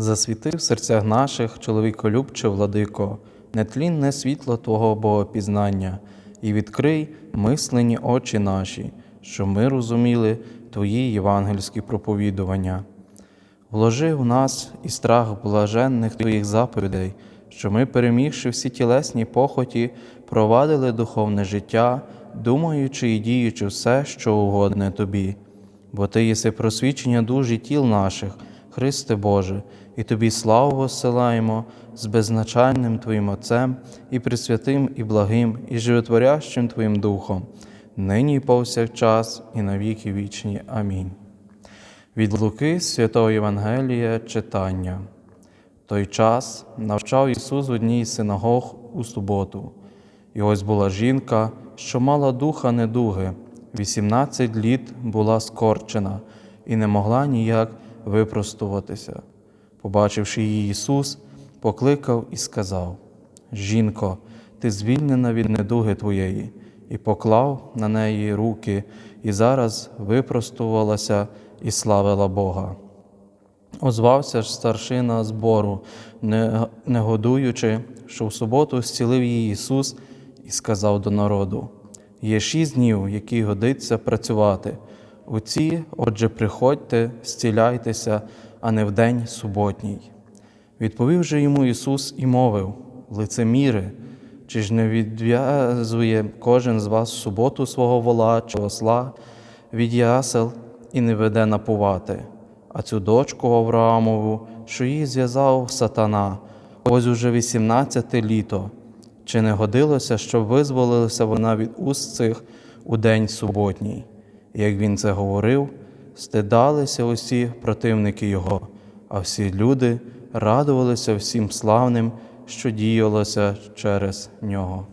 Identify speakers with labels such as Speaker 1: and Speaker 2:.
Speaker 1: Засвіти в серцях наших, чоловіколюбче владико, нетлінне світло Твого Богопізнання, і відкрий мислені очі наші, щоб ми розуміли Твої євангельські проповідування. Вложи в нас і страх блаженних Твоїх заповідей, що ми, перемігши всі тілесні похоті, провадили духовне життя, думаючи і діючи все, що угодне Тобі. Бо Ти єси просвічення душ і тіл наших, Христе Боже, і Тобі славу посилаємо з беззначальним Твоїм Отцем і присвятим, і благим, і животворящим Твоїм Духом, нині і повсякчас, і на віки вічні. Амінь. Від Луки Святого Євангелія читання. Той час навчав Ісус в одній з синагог у суботу. І ось була жінка, що мала духа недуги, 18 літ була скорчена і не могла ніяк випростуватися. Побачивши її Ісус, покликав і сказав: Жінко, ти звільнена від недуги твоєї, і поклав на неї руки, і зараз випростувалася і славила Бога. Озвався ж старшина збору, не, годуючи, що в суботу зцілив її Ісус і сказав до народу: Є шість днів, які годиться працювати. У отже, приходьте, зціляйтеся, а не в день суботній. Відповів же йому Ісус і мовив: Лицеміри, чи ж не відв'язує кожен з вас суботу свого вола чи осла від ясел і не веде напувати, а цю дочку Авраамову, що її зв'язав сатана, ось уже вісімнадцяте літо. Чи не годилося, щоб визволилася вона від уст цих у день суботній? Як він це говорив, стидалися усі противники його, а всі люди радувалися всім славним, що діялося через нього.